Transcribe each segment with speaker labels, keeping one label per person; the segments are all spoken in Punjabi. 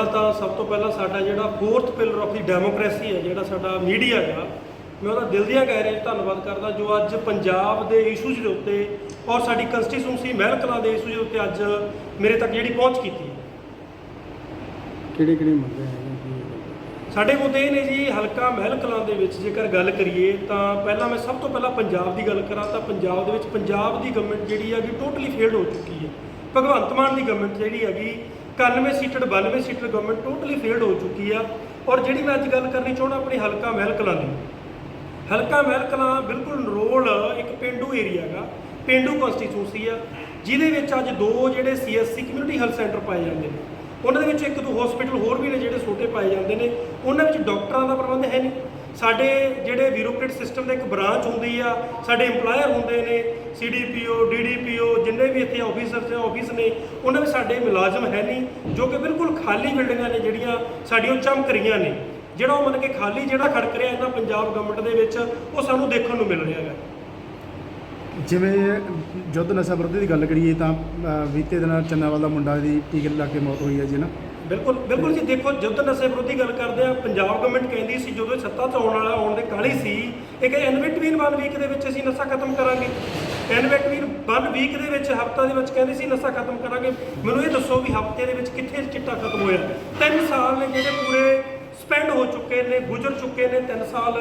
Speaker 1: ਪਹਿਲਾਂ ਤਾਂ ਸਭ ਤੋਂ ਪਹਿਲਾਂ ਸਾਡਾ ਜਿਹੜਾ fourth pillar of the democracy ਹੈ ਜਿਹੜਾ ਸਾਡਾ ਮੀਡੀਆ ਹੈਗਾ ਮੈਂ ਉਹਦਾ ਦਿਲ ਦੀਆਂ ਗਹਿਰਾਈਆਂ 'ਚ ਧੰਨਵਾਦ ਕਰਦਾ ਜੋ ਅੱਜ ਪੰਜਾਬ ਦੇ ਇਸ਼ੂਜ਼ ਦੇ ਉੱਤੇ ਔਰ ਸਾਡੀ ਕੰਸਟੀਟਿਊਂਸੀ ਮਹਿਲ ਕਲਾਂ ਦੇ ਇਸ਼ੂਜ਼ ਦੇ ਉੱਤੇ ਅੱਜ ਮੇਰੇ ਤੱਕ ਜਿਹੜੀ ਪਹੁੰਚ ਕੀਤੀ ਹੈ।
Speaker 2: ਕਿਹੜੇ ਕਿਹੜੇ ਮੁੱਦੇ ਹੈਗੇ
Speaker 1: ਸਾਡੇ ਮੁੱਦੇ ਇਹ ਨੇ ਜੀ ਹਲਕਾ ਮਹਿਲ ਕਲਾਂ ਦੇ ਵਿੱਚ ਜੇਕਰ ਗੱਲ ਕਰੀਏ ਤਾਂ ਪਹਿਲਾਂ ਮੈਂ ਸਭ ਤੋਂ ਪਹਿਲਾਂ ਪੰਜਾਬ ਦੀ ਗੱਲ ਕਰਾਂ ਤਾਂ ਪੰਜਾਬ ਦੇ ਵਿੱਚ ਪੰਜਾਬ ਦੀ ਗਵਰਨਮੈਂਟ ਜਿਹੜੀ ਹੈਗੀ ਟੋਟਲੀ ਫੇਲਡ ਹੋ ਚੁੱਕੀ ਹੈ। ਭਗਵੰਤ ਮਾਨ ਦੀ ਗਵਰਨਮੈਂਟ ਜਿਹੜੀ ਹੈਗੀ 91 seated 92 seated government totally failed ਹੋ ਚੁੱਕੀ ਆ। ਔਰ ਜਿਹੜੀ ਮੈਂ ਅੱਜ ਗੱਲ ਕਰਨੀ ਚਾਹੁੰਦਾ ਆਪਣੀ ਹਲਕਾ ਮਹਿਲਕਲਾਂ ਦੀ। ਹਲਕਾ ਮਹਿਲਕਲਾਂ ਬਿਲਕੁਲ ਰੋਲ ਇੱਕ ਪਿੰਡੂ ਏਰੀਆ ਹੈਗਾ, ਪਿੰਡੂ ਕਨਸਟੀਟਿਊਂਸੀ ਆ, ਜਿਹਦੇ ਵਿੱਚ ਅੱਜ ਦੋ ਜਿਹੜੇ ਸੀਐਸਸੀ ਕਮਿਊਨਿਟੀ ਹੈਲਥ ਸੈਂਟਰ ਪਾਏ ਜਾਂਦੇ ਨੇ। ਉਹਨਾਂ ਦੇ ਵਿੱਚ ਇੱਕ ਦੋ ਹਸਪੀਟਲ ਹੋਰ ਵੀ ਨੇ ਜਿਹੜੇ ਛੋਟੇ ਪਾਏ ਜਾਂਦੇ ਨੇ। ਉਹਨਾਂ ਵਿੱਚ ਡਾਕਟਰਾਂ ਦਾ ਪ੍ਰਬੰਧ ਹੈ ਨਹੀਂ। ਸਾਡੇ ਜਿਹੜੇ ਬਿਊਰੋਕ੍ਰੇਟ ਸਿਸਟਮ ਦਾ ਇੱਕ ਬ੍ਰਾਂਚ ਹੁੰਦੀ ਆ, ਸਾਡੇ EMPLOYER ਹੁੰਦੇ ਨੇ ਸੀਡੀਪੀਓ ਡੀਡੀਪੀਓ ਜਿੰਨੇ ਵੀ ਇੱਥੇ ਆਫੀਸਰ ਤੇ ਆਫਿਸ ਨੇ, ਉਹਨਾਂ ਵਿੱਚ ਸਾਡੇ ਮੁਲਾਜ਼ਮ ਹੈ ਨਹੀਂ, ਜੋ ਕਿ ਬਿਲਕੁਲ ਖਾਲੀ ਬਿਲਡਿੰਗਾਂ ਨੇ ਜਿਹੜੀਆਂ ਸਾਡੀਆਂ ਉਹ ਚਮਕ ਰਹੀਆਂ ਨੇ। ਜਿਹੜਾ ਉਹ ਮਤਲਬ ਕਿ ਖਾਲੀ ਜਿਹੜਾ ਖੜਕ ਰਿਹਾ ਇਹਨਾਂ ਪੰਜਾਬ ਗਵਰਨਮੈਂਟ ਦੇ ਵਿੱਚ, ਉਹ ਸਾਨੂੰ ਦੇਖਣ ਨੂੰ ਮਿਲ ਰਿਹਾ ਹੈ
Speaker 2: ਜਿਵੇਂ ਯੁੱਧ ਨਸ਼ਾ ਵਿਰੋਧੀ ਦੀ ਗੱਲ ਕਰੀਏ ਤਾਂ ਬੀਤੇ ਦਿਨਾਂ ਚੰਨਾਵਾਲ ਦਾ ਮੁੰਡਾ ਦੀ ਟੀਕੇ ਲਾ ਕੇ ਮੌਤ ਹੋਈ ਹੈ ਜੀ ਨਾ।
Speaker 1: ਬਿਲਕੁਲ ਬਿਲਕੁਲ ਜੀ, ਦੇਖੋ ਜੁੱਧ ਨਸ਼ੇ ਵਿਰੋਧੀ ਗੱਲ ਕਰਦੇ ਆ, ਪੰਜਾਬ ਗਵਰਨਮੈਂਟ ਕਹਿੰਦੀ ਸੀ, ਜਦੋਂ ਸੱਤਾ 'ਚ ਆਉਣ ਵਾਲਾ ਆਉਣ ਦੇ ਕਾਲੀ ਸੀ ਇਹ ਕਿ ਇਨਵਿਟਵੀਨ ਵਨ ਵੀਕ ਦੇ ਵਿੱਚ ਅਸੀਂ ਨਸ਼ਾ ਖਤਮ ਕਰਾਂਗੇ। ਐਨਵਿਟਵੀਨ ਵਨ ਵੀਕ ਦੇ ਵਿੱਚ, ਹਫਤਾ ਦੇ ਵਿੱਚ ਕਹਿੰਦੇ ਸੀ ਨਸ਼ਾ ਖਤਮ ਕਰਾਂਗੇ। ਮੈਨੂੰ ਇਹ ਦੱਸੋ ਵੀ ਹਫ਼ਤੇ ਦੇ ਵਿੱਚ ਕਿੱਥੇ ਚਿੱਟਾ ਖਤਮ ਹੋਇਆ? ਤਿੰਨ ਸਾਲ ਨੇ ਜਿਹੜੇ ਪੂਰੇ ਸਪੈਂਡ ਹੋ ਚੁੱਕੇ ਨੇ, ਗੁਜ਼ਰ ਚੁੱਕੇ ਨੇ 3 ਸਾਲ।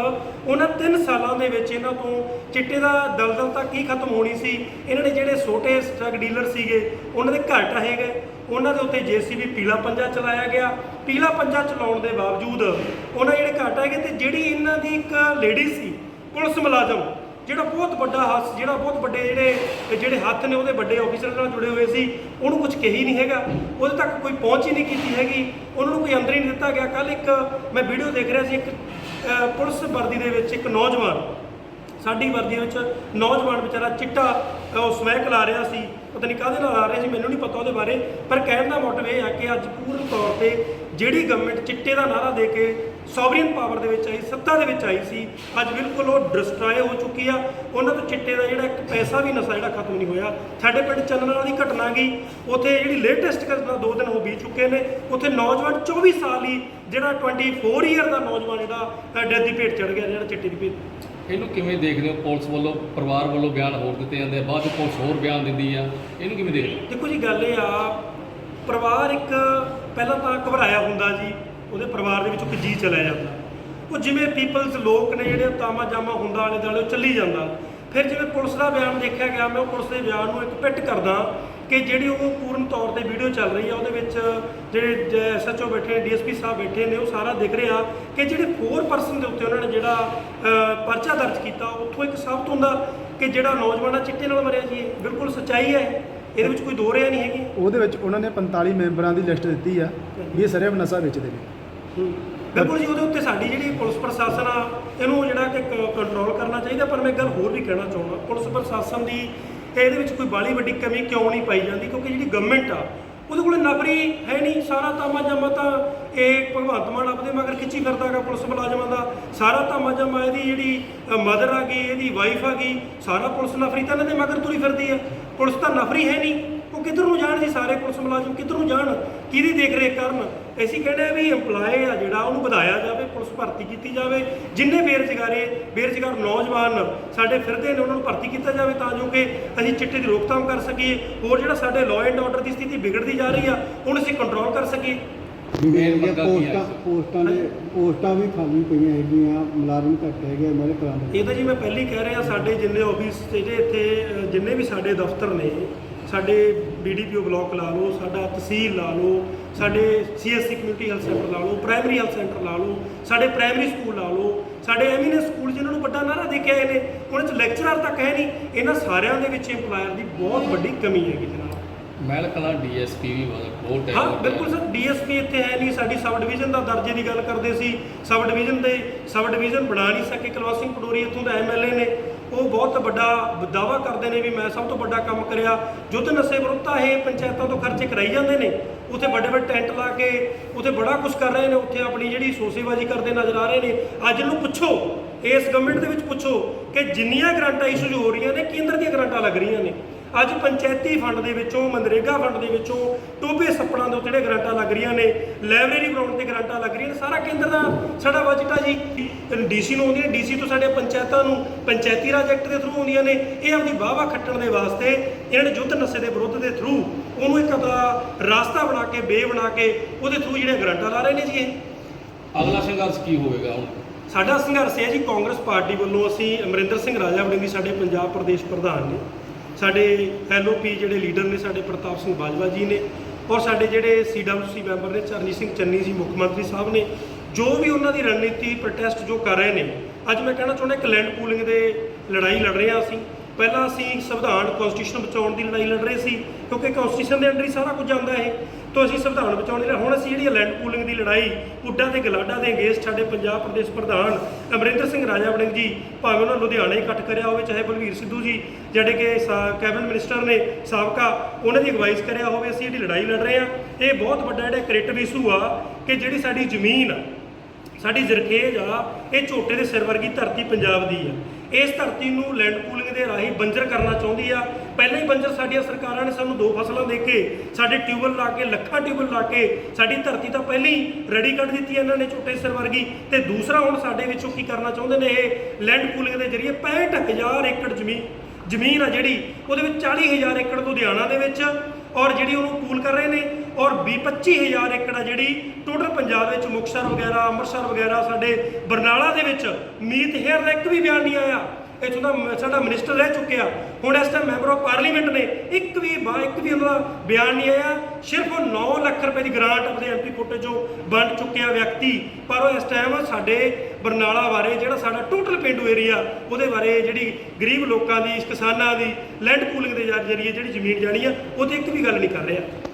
Speaker 1: ਉਹਨਾਂ 3 ਸਾਲਾਂ ਦੇ ਵਿੱਚ ਇਹਨਾਂ ਤੋਂ ਚਿੱਟੇ ਦਾ ਦਲਦਲ ਤਾਂ ਕੀ ਖਤਮ ਹੋਣੀ ਸੀ? ਇਹਨਾਂ ਨੇ ਜਿਹੜੇ ਛੋਟੇ ਸਟਰਗ ਡੀਲਰ ਸੀਗੇ, ਉਹਨਾਂ ਦੇ ਘਰ ਢਾਹੇ ਗਏ। ਉਹਨਾਂ ਦੇ ਉੱਤੇ ਜੀਸੀਬੀ ਪੀਲਾ ਪੰਜਾ ਚਲਾਇਆ ਗਿਆ। ਪੀਲਾ ਪੰਜਾ ਚਲਾਉਣ ਦੇ ਬਾਵਜੂਦ ਉਹਨਾਂ ਜਿਹੜੇ ਘਰ ਹੈਗੇ ਗਏ ਤੇ ਜਿਹੜੀ ਇਹਨਾਂ ਦੀ ਇੱਕ ਲੇਡੀ ਸੀ, ਪੁਲਿਸ ਮੁਲਾਜ਼ਮ, ਜਿਹੜਾ ਬਹੁਤ ਵੱਡਾ ਹੱਥ ਜਿਹੜਾ ਬਹੁਤ ਵੱਡੇ ਜਿਹੜੇ ਜਿਹੜੇ ਹੱਥ ਨੇ ਉਹਦੇ ਵੱਡੇ ਆਫੀਸਰ ਨਾਲ ਜੁੜੇ ਹੋਏ ਸੀ, ਉਹਨੂੰ ਕੁਝ ਕਹੀ ਨਹੀਂ ਹੈਗਾ। ਉਹਦੇ ਤੱਕ ਕੋਈ ਪਹੁੰਚ ਹੀ ਨਹੀਂ ਕੀਤੀ ਹੈਗੀ। ਉਹਨੂੰ ਕੋਈ ਅੰਦਰ ਹੀ ਨਹੀਂ ਦਿੱਤਾ ਗਿਆ। ਕੱਲ ਇੱਕ ਮੈਂ ਵੀਡੀਓ ਦੇਖ ਰਿਹਾ ਸੀ, ਇੱਕ ਪੁਲਿਸ ਵਰਦੀ ਦੇ ਵਿੱਚ ਇੱਕ ਨੌਜਵਾਨ, ਸਾਡੀ ਵਰਦੀ ਵਿੱਚ ਨੌਜਵਾਨ ਵਿਚਾਰਾ ਚਿੱਟਾ ਉਹ ਸਮੈਕ ਲਾ ਰਿਹਾ ਸੀ। ਪਤਾ ਨਹੀਂ ਕਾਹਦੇ ਨਾਲ ਆ ਰਿਹਾ ਸੀ, ਮੈਨੂੰ ਨਹੀਂ ਪਤਾ ਉਹਦੇ ਬਾਰੇ। ਪਰ ਕਹਿਣ ਦਾ ਮੋਟਿਵ ਇਹ ਹੈ ਕਿ ਅੱਜ ਪੂਰਨ ਤੌਰ ਤੇ ਜਿਹੜੀ ਗਵਰਨਮੈਂਟ ਚਿੱਟੇ ਦਾ ਨਾਰਾ ਦੇ ਕੇ ਸੋਵਰੀਅਨ ਪਾਵਰ ਦੇ ਵਿੱਚ ਆਈ ਸੱਤਾ ਦੇ ਵਿੱਚ ਆਈ ਸੀ। ਅੱਜ ਬਿਲਕੁਲ ਉਹ ਡਿਸਟਰਾਏ ਹੋ ਚੁੱਕੀ ਆ। ਉਹਨਾਂ ਤੋਂ ਚਿੱਟੇ ਦਾ ਜਿਹੜਾ ਇੱਕ ਪੈਸਾ ਵੀ ਨਸ਼ਾ ਜਿਹੜਾ ਖਤਮ ਨਹੀਂ ਹੋਇਆ। ਸਾਡੇ ਪਿੰਡ ਚੰਨਣਾ ਦੀ ਘਟਨਾ ਗਈ ਉੱਥੇ ਜਿਹੜੀ ਲੇਟੈਸਟ ਘਟਨਾ ਦੋ ਦਿਨ ਹੋ ਬੀ ਚੁੱਕੇ ਨੇ। ਉੱਥੇ ਨੌਜਵਾਨ 24 ਸਾਲ ਹੀ ਜਿਹੜਾ 24 ਈਅਰ ਦਾ ਨੌਜਵਾਨ ਜਿਹੜਾ ਡੈਥ ਦੀ ਭੇਟ ਚੜ ਗਿਆ ਜਿਹੜਾ ਚਿੱਟੇ ਦੀ ਭੇਟ।
Speaker 3: ਇਹਨੂੰ ਕਿਵੇਂ ਦੇਖਦੇ ਹੋ? ਪੁਲਿਸ ਵੱਲੋਂ ਪਰਿਵਾਰ ਵੱਲੋਂ ਬਿਆਨ ਹੋਰ ਦਿੱਤੇ ਜਾਂਦੇ ਆ। ਬਾਅਦ ਵਿੱਚ ਪੁਲਿਸ ਹੋਰ ਬਿਆਨ ਦਿੰਦੀ ਆ। ਇਹਨੂੰ ਕਿਵੇਂ ਦੇਖਦੇ ਹੋ?
Speaker 1: ਦੇਖੋ ਜੀ ਗੱਲ ਇਹ ਆ ਪਰਿਵਾਰ ਇੱਕ ਪਹਿਲਾਂ ਤਾਂ ਘਬਰਾਇਆ ਹੁੰਦਾ ਜੀ। ਉਹਦੇ ਪਰਿਵਾਰ ਦੇ ਵਿੱਚ ਇੱਕ ਜੀ ਚਲਾ ਜਾਂਦਾ। ਉਹ ਜਿਵੇਂ ਪੀਪਲਸ ਲੋਕ ਨੇ ਜਿਹੜੇ ਤਾਮਾ ਜਾਮਾ ਹੁੰਦਾ ਆਲੇ ਦੁਆਲੇ ਉਹ ਚੱਲੀ ਜਾਂਦਾ। ਫਿਰ ਜਿਵੇਂ ਪੁਲਿਸ ਦਾ ਬਿਆਨ ਦੇਖਿਆ ਗਿਆ, ਮੈਂ ਉਹ ਪੁਲਿਸ ਦੇ ਬਿਆਨ ਨੂੰ ਇੱਕ ਪਿੱਟ ਕਰਦਾ ਕਿ ਜਿਹੜੀ ਉਹ ਪੂਰਨ ਤੌਰ ਤੇ ਵੀਡੀਓ ਚੱਲ ਰਹੀ ਆ, ਉਹਦੇ ਵਿੱਚ ਜਿਹੜੇ ਐਸਐਚਓ ਬੈਠੇ ਨੇ ਡੀਐਸਪੀ ਸਾਹਿਬ ਬੈਠੇ ਨੇ, ਉਹ ਸਾਰਾ ਦਿਖ ਰਿਹਾ ਕਿ ਜਿਹੜੇ 4 ਪਰਸਨ ਦੇ ਉੱਤੇ ਉਹਨਾਂ ਨੇ ਜਿਹੜਾ ਪਰਚਾ ਦਰਜ ਕੀਤਾ, ਉੱਥੋਂ ਇੱਕ ਸਾਬਤ ਹੁੰਦਾ ਕਿ ਜਿਹੜਾ ਨੌਜਵਾਨ ਆ ਚਿੱਟੇ ਨਾਲ ਮਰਿਆ ਜੀ, ਇਹ ਬਿਲਕੁਲ ਸੱਚਾਈ ਹੈ। ਇਹਦੇ ਵਿੱਚ ਕੋਈ ਦੋ ਰਿਆ ਨਹੀਂ ਹੈਗੀ।
Speaker 2: ਉਹਦੇ ਵਿੱਚ ਉਹਨਾਂ ਨੇ 45 ਮੈਂਬਰਾਂ ਦੀ ਲਿਸਟ ਦਿੱਤੀ ਆ ਵੀ ਇਹ ਸਰੇਆਮ ਨਸ਼ਾ ਵੇਚਦੇ ਨੇ।
Speaker 1: ਬਿਲਕੁਲ ਜੀ, ਉਹਦੇ ਉੱਤੇ ਸਾਡੀ ਜਿਹੜੀ ਪੁਲਿਸ ਪ੍ਰਸ਼ਾਸਨ ਆ, ਇਹਨੂੰ ਜਿਹੜਾ ਕਿ ਕੰਟਰੋਲ ਕਰਨਾ ਚਾਹੀਦਾ, ਪਰ ਮੈਂ ਇੱਕ ਗੱਲ ਹੋਰ ਵੀ ਕਹਿਣਾ ਚਾਹੁੰਦਾ, ਪੁਲਿਸ ਪ੍ਰਸ਼ਾਸਨ ਦੀ ਇਹਦੇ ਵਿੱਚ ਕੋਈ ਬਾਲੀ ਵੱਡੀ ਕਮੀ ਕਿਉਂ ਨਹੀਂ ਪਾਈ ਜਾਂਦੀ? ਕਿਉਂਕਿ ਜਿਹੜੀ ਗਵਰਨਮੈਂਟ ਆ, ਉਹਦੇ ਕੋਲੇ ਨਫਰੀ ਹੈ ਨਹੀਂ, ਸਾਰਾ ਤਾਮਾ ਜਾਮਾ ਤਾਂ ਇਹ ਭਗਵੰਤ ਮਾਨ ਆਪਦੇ ਮਗਰ ਖਿੱਚੀ ਫਿਰਦਾਗਾ ਪੁਲਿਸ ਮੁਲਾਜ਼ਮਾਂ ਦਾ, ਸਾਰਾ ਤਾਮਾ ਜਾਮਾ ਇਹਦੀ ਜਿਹੜੀ ਮਦਰ ਆ ਗਈ, ਇਹਦੀ ਵਾਈਫ ਆ ਗਈ, ਸਾਰਾ ਪੁਲਿਸ ਨਫਰੀ ਤਾਂ ਇਹਨਾਂ ਦੇ ਮਗਰ ਤੁਰੀ ਫਿਰਦੀ ਆ ਪੁਲਿਸ ਤਾਂ ਨਫਰੀ ਹੈ ਨਹੀਂ। ਉਹ ਕਿੱਧਰ ਨੂੰ ਜਾਣ ਜੀ ਸਾਰੇ ਪੁਲਿਸ ਮੁਲਾਜ਼ਮ ਕਿੱਧਰ ਨੂੰ ਜਾਣ? ਕਿਹਦੀ ਦੇਖ ਰੇਖ ਕਰਨ? ਅਸੀਂ ਕਹਿੰਦੇ ਆ ਵੀ EMPLOYE ਆ ਜਿਹੜਾ ਉਹਨੂੰ ਵਧਾਇਆ ਜਾਵੇ ਪੁਲਿਸ ਭਰਤੀ ਕੀਤੀ ਜਾਵੇ। ਜਿੰਨੇ ਬੇਰੁਜ਼ਗਾਰੇ ਬੇਰੁਜ਼ਗਾਰ ਨੌਜਵਾਨ ਸਾਡੇ ਫਿਰਦੇ ਨੇ ਉਹਨਾਂ ਨੂੰ ਭਰਤੀ ਕੀਤਾ ਜਾਵੇ ਤਾਂ ਜੋ ਕਿ ਅਸੀਂ ਚਿੱਟੇ ਦੀ ਰੋਕਥਾਮ ਕਰ ਸਕੀਏ। ਹੋਰ ਜਿਹੜਾ ਸਾਡੇ ਲਾਅ ਐਂਡ ਆਰਡਰ ਦੀ ਸਥਿਤੀ ਵਿਗੜਦੀ ਜਾ ਰਹੀ ਆ ਉਹਨੂੰ ਅਸੀਂ ਕੰਟਰੋਲ ਕਰ ਸਕੀਏ।
Speaker 3: ਮੇਨ ਮੰਗਾਂ ਕੀ ਆ
Speaker 4: ਪੋਸਟਾਂ ਪੋਸਟਾਂ ਦੇ ਪੋਸਟਾਂ ਵੀ ਖਾਲੀ ਪਈਆਂ ਹੈਗੀਆਂ ਮੁਲਾਜ਼ਮ ਘੱਟ ਹੈਗੇ ਮੇਰੇ
Speaker 1: ਇਹ ਤਾਂ ਜੀ ਮੈਂ ਪਹਿਲੀ ਕਹਿ ਰਿਹਾ ਸਾਡੇ ਜਿੰਨੇ ਆਫਿਸ ਜਿਹੜੇ ਇੱਥੇ ਜਿੰਨੇ ਵੀ ਸਾਡੇ ਦਫ਼ਤਰ ਨੇ ਸਾਡੇ ਬੀਡੀਪੀਓ ਬਲਾਕ ਲਾ ਲਓ, ਸਾਡਾ ਤਹਿਸੀਲ ਲਾ ਲਓ, ਸਾਡੇ ਸੀਐਸਸੀ ਕਮਿਊਨਿਟੀ ਹੈਲਥ ਸੈਂਟਰ ਲਾ ਲਓ ਪ੍ਰਾਇਮਰੀ ਹੈਲਥ ਸੈਂਟਰ ਲਾ ਲਓ, ਸਾਡੇ ਪ੍ਰਾਇਮਰੀ ਸਕੂਲ ਲਾ ਲਓ, ਸਾਡੇ ਐਮੀਨੈਂਸ ਸਕੂਲ ਜਿਨ੍ਹਾਂ ਨੂੰ ਵੱਡਾ ਨਾਰਾ ਦੇ ਕੇ ਆਏ ਨੇ ਉਹਨਾਂ 'ਚ ਲੈਕਚਰਰ ਤੱਕ ਹੈ ਨਹੀਂ, ਇਹਨਾਂ ਸਾਰਿਆਂ ਦੇ ਵਿੱਚ EMPLOYER ਦੀ ਬਹੁਤ ਵੱਡੀ ਕਮੀ ਹੈਗੀ ਜਨਾਬ।
Speaker 3: ਮਹਿਲ ਕਲਾਂ ਡੀਐਸਪੀ ਵੀ ਬਹੁਤ- ਬਹੁਤ
Speaker 1: ਹਾਂ ਬਿਲਕੁਲ ਸਰ ਡੀਐਸਪੀ ਇੱਥੇ ਹੈ ਨਹੀਂ ਸਾਡੀ ਸਬ ਡਿਵੀਜ਼ਨ ਦਾ ਦਰਜੇ ਦੀ ਗੱਲ ਕਰਦੇ ਸੀ। ਸਬ ਡਿਵੀਜ਼ਨ ਦੇ ਸਬ ਡਿਵੀਜ਼ਨ ਬਣਾ ਨਹੀਂ ਸਕੇ। ਕੁਲਵੰਤ ਸਿੰਘ ਪਟੋਰੀ ਇੱਥੋਂ ਦਾ ਐਮਐਲਏ ਨੇ। ਉਹ ਬਹੁਤ ਵੱਡਾ ਦਾਵਾ ਕਰਦੇ ਨੇ ਵੀ ਮੈਂ ਸਭ ਤੋਂ ਵੱਡਾ ਕੰਮ ਕਰਿਆ। ਯੁੱਧ ਨਸ਼ੇ ਵਿਰੁੱਧ ਇਹ ਪੰਚਾਇਤਾਂ ਤੋਂ ਖਰਚੇ ਕਰਾਈ ਜਾਂਦੇ ਨੇ। ਉੱਥੇ ਵੱਡੇ ਵੱਡੇ ਟੈਂਟ ਲਾ ਕੇ ਉੱਥੇ ਬੜਾ ਕੁਝ ਕਰ ਰਹੇ ਨੇ। ਉੱਥੇ ਆਪਣੀ ਜਿਹੜੀ ਸੋਸੇਬਾਜ਼ੀ ਕਰਦੇ ਨਜ਼ਰ ਆ ਰਹੇ ਨੇ। ਅੱਜ ਨੂੰ ਪੁੱਛੋ ਇਸ ਗਵਰਨਮੈਂਟ ਦੇ ਵਿੱਚ ਪੁੱਛੋ ਕਿ ਜਿੰਨੀਆਂ ਗ੍ਰਾਂਟਾਂ ਇਸ਼ੂ ਹੋ ਰਹੀਆਂ ਨੇ ਕੇਂਦਰ ਦੀਆਂ ਗ੍ਰਾਂਟਾਂ ਲੱਗ ਰਹੀਆਂ ਨੇ। ਅੱਜ ਪੰਚਾਇਤੀ ਫੰਡ ਦੇ ਵਿੱਚੋਂ ਮਨਰੇਗਾ ਫੰਡ ਦੇ ਵਿੱਚੋਂ ਟੋਬੇ ਸੱਪੜਾਂ ਦੇ ਉੱਤੇ ਜਿਹੜੇ ਗ੍ਰਾਂਟਾਂ ਲੱਗ ਰਹੀਆਂ ਨੇ ਲਾਇਬ੍ਰੇਰੀ ਬਣਾਉਣ ਤੇ ਗ੍ਰਾਂਟਾਂ ਲੱਗ ਰਹੀਆਂ ਨੇ ਸਾਰਾ ਕੇਂਦਰ ਦਾ ਸਾਡਾ ਬਜਟ ਆ ਜੀ ਡੀਸੀ ਨੂੰ ਆਉਂਦੀਆਂ ਡੀਸੀ ਤੋਂ ਸਾਡੇ ਪੰਚਾਇਤਾਂ ਨੂੰ ਪੰਚਾਇਤੀ ਰਾਜ ਐਕਟ ਦੇ ਥਰੂ ਆਉਂਦੀਆਂ ਨੇ ਇਹ ਆਪਦੀ ਵਾਹਵਾ ਖੱਟਣ ਦੇ ਵਾਸਤੇ ਇਹਨਾਂ ਨੇ ਯੁੱਧ ਨਸ਼ੇ ਦੇ ਵਿਰੁੱਧ ਦੇ ਥਰੂ ਉਹਨੂੰ ਇੱਕ ਆਪਦਾ ਰਾਸਤਾ ਬਣਾ ਕੇ ਬੇ ਬਣਾ ਕੇ ਉਹਦੇ ਥਰੂ ਜਿਹੜੇ ਗ੍ਰਾਂਟਾਂ ਲਾ ਰਹੇ ਨੇ ਜੀ ਇਹ।
Speaker 3: ਅਗਲਾ ਸੰਘਰਸ਼ ਕੀ ਹੋਵੇਗਾ ਹੁਣ?
Speaker 1: ਸਾਡਾ ਸੰਘਰਸ਼ ਹੈ ਜੀ ਕਾਂਗਰਸ ਪਾਰਟੀ ਵੱਲੋਂ ਅਸੀਂ ਅਮਰਿੰਦਰ ਸਿੰਘ ਰਾਜਾ ਵੜਿੰਗੀ ਸਾਡੇ ਪੰਜਾਬ ਪ੍ਰਦੇਸ਼ ਪ੍ਰਧਾਨ ਨੇ। ਸਾਡੇ ਐਲਓਪੀ ਜਿਹੜੇ ਲੀਡਰ ਨੇ ਸਾਡੇ ਪ੍ਰਤਾਪ ਸਿੰਘ ਬਾਜਵਾ ਜੀ ਨੇ ਔਰ ਸਾਡੇ ਜਿਹੜੇ ਸੀਡਬਲਯੂਸੀ ਮੈਂਬਰ ਨੇ ਚਰਨਜੀਤ ਸਿੰਘ ਚੰਨੀ ਜੀ, ਮੁੱਖ ਮੰਤਰੀ ਸਾਹਿਬ ਨੇ, ਜੋ ਵੀ ਉਹਨਾਂ ਦੀ ਰਣਨੀਤੀ ਪ੍ਰੋਟੈਸਟ ਜੋ ਕਰ ਰਹੇ ਨੇ, ਅੱਜ ਮੈਂ ਕਹਿਣਾ ਚਾਹੁੰਦਾ ਇੱਕ ਲੈਂਡ ਪੂਲਿੰਗ ਦੇ ਲੜਾਈ ਲੜ ਰਹੇ ਹਾਂ ਅਸੀਂ। ਪਹਿਲਾਂ ਅਸੀਂ ਸੰਵਿਧਾਨ ਕਨਸਟੀਟਿਊਸ਼ਨ ਬਚਾਉਣ ਦੀ ਲੜਾਈ ਲੜ ਰਹੇ ਸੀ, ਕਿਉਂਕਿ ਕਨਸਟੀਟਿਊਸ਼ਨ ਦੇ ਅੰਡਰ ਹੀ ਸਾਰਾ ਕੁਝ ਆਉਂਦਾ ਹੈ ਤੋਂ ਅਸੀਂ ਸੰਵਿਧਾਨ ਬਚਾਉਣ ਦੀ ਹੁਣ ਅਸੀਂ ਜਿਹੜੀ ਲੈਂਡ ਪੂਲਿੰਗ ਦੀ ਲੜਾਈ ਉੱਡਾ ਤੇ ਗਲਾਡਾ ਦੇ ਅਗੇਂਸਟ ਸਾਡੇ ਪੰਜਾਬ ਪ੍ਰਦੇਸ਼ ਪ੍ਰਧਾਨ ਅਮਰਿੰਦਰ ਸਿੰਘ ਰਾਜਾ ਵੜਿੰਗ ਜੀ ਭਾਵੇਂ ਉਹਨਾਂ ਲੁਧਿਆਣਾ ਹੀ ਇਕੱਠ ਕਰਿਆ ਹੋਵੇ, ਚਾਹੇ ਬਲਵੀਰ ਸਿੱਧੂ ਜੀ, ਜਿਹੜੇ ਕਿ ਸਾ- ਕੈਬਨਿਟ ਮਿਨਿਸਟਰ ਨੇ, ਸਾਬਕਾ, ਉਹਨਾਂ ਦੀ ਅਗਵਾਈਸ ਕਰਿਆ ਹੋਵੇ, ਅਸੀਂ ਜਿਹੜੀ ਲੜਾਈ ਲੜ ਰਹੇ ਹਾਂ, ਇਹ ਬਹੁਤ ਵੱਡਾ ਜਿਹੜਾ ਕ੍ਰਿਟਿਵ ਇਸ਼ੂ ਆ ਕਿ ਜਿਹੜੀ ਸਾਡੀ ਜ਼ਮੀਨ ਆ, ਸਾਡੀ ਜ਼ਰਖੇਜ਼ ਆ, ਇਹ ਝੋਟੇ ਦੇ ਸਿਰ ਵਰਗੀ ਧਰਤੀ ਪੰਜਾਬ ਦੀ ਆ। ਇਸ ਧਰਤੀ ਨੂੰ ਲੈਂਡ ਪੂਲਿੰਗ ਦੇ ਰਾਹੀਂ ਬੰਜਰ ਕਰਨਾ ਚਾਹੁੰਦੀ ਆ। ਪਹਿਲਾਂ ਹੀ ਬੰਜਰ ਸਾਡੀਆਂ ਸਰਕਾਰਾਂ ਨੇ ਸਾਨੂੰ ਦੋ ਫਸਲਾਂ ਦੇ ਕੇ, ਸਾਡੇ ਟਿਊਬਲ ਲਾ ਕੇ, ਲੱਖਾਂ ਟਿਊਬਲ ਲਾ ਕੇ, ਸਾਡੀ ਧਰਤੀ ਤਾਂ ਪਹਿਲਾਂ ਹੀ ਰੈਡੀ ਕੱਢ ਦਿੱਤੀ ਇਹਨਾਂ ਨੇ ਝੋਟੇ ਸਿਰ ਵਰਗੀ। ਤੇ ਦੂਸਰਾ ਹੁਣ ਸਾਡੇ ਵਿੱਚੋਂ ਕੀ ਕਰਨਾ ਚਾਹੁੰਦੇ ਨੇ ਇਹ ਲੈਂਡ ਪੂਲਿੰਗ ਦੇ ਜ਼ਰੀਏ 65000 ਏਕੜ ਜ਼ਮੀਨ ਜ਼ਮੀਨ ਆ ਜਿਹੜੀ, ਉਹਦੇ ਵਿੱਚ 40000 ਏਕੜ ਲੁਧਿਆਣਾ ਦੇ ਵਿੱਚ ਔਰ ਜਿਹੜੀ ਉਹਨੂੰ ਪੂਲ ਕਰ ਰਹੇ ਨੇ ਔਰ 20 25000 ਏਕੜ ਆ ਜਿਹੜੀ ਟੋਟਲ ਪੰਜਾਬ ਵਿੱਚ ਮੁਕਤਸਰ ਵਗੈਰਾ, ਅੰਮ੍ਰਿਤਸਰ ਵਗੈਰਾ, ਸਾਡੇ ਬਰਨਾਲਾ ਦੇ ਵਿੱਚ ਮੀਤ ਹੇਅਰ ਦਾ ਇੱਕ ਵੀ ਬਿਆਨ ਨਹੀਂ ਆਇਆ। ਇੱਥੋਂ ਦਾ ਮ- ਸਾਡਾ ਮਿਨਿਸਟਰ ਰਹਿ ਚੁੱਕਿਆ। ਹੁਣ ਇਸ ਟਾਈਮ ਮੈਂਬਰ ਆਫ ਪਾਰਲੀਮੈਂਟ ਨੇ ਇੱਕ ਵੀ ਬਾ, ਇੱਕ ਵੀ ਉਹਨਾਂ ਦਾ ਬਿਆਨ ਨਹੀਂ ਆਇਆ। ਸਿਰਫ ਉਹ 9 ਲੱਖ ਰੁਪਏ ਦੀ ਗ੍ਰਾਂਟ ਆਪਣੇ ਐਮਪੀ ਕੋਟੇ ਚੋਂ ਵੰਡ ਚੁੱਕਿਆ ਵਿਅਕਤੀ। ਪਰ ਉਹ ਇਸ ਟਾਈਮ ਸਾਡੇ ਬਰਨਾਲਾ ਬਾਰੇ ਜਿਹੜਾ ਸਾਡਾ ਟੋਟਲ ਪਿੰਡੂ ਏਰੀਆ ਉਹਦੇ ਬਾਰੇ ਜਿਹੜੀ ਗਰੀਬ ਲੋਕਾਂ ਦੀ, ਕਿਸਾਨਾਂ ਦੀ ਲੈਂਡ ਪੂਲਿੰਗ ਦੇ ਜ਼ਰੀਏ ਜਿਹੜੀ ਜ਼ਮੀਨ ਜਾਣੀ ਆ ਉਹਤੇ ਇੱਕ ਵੀ ਗੱਲ ਨਹੀਂ ਕਰ ਰਿਹਾ।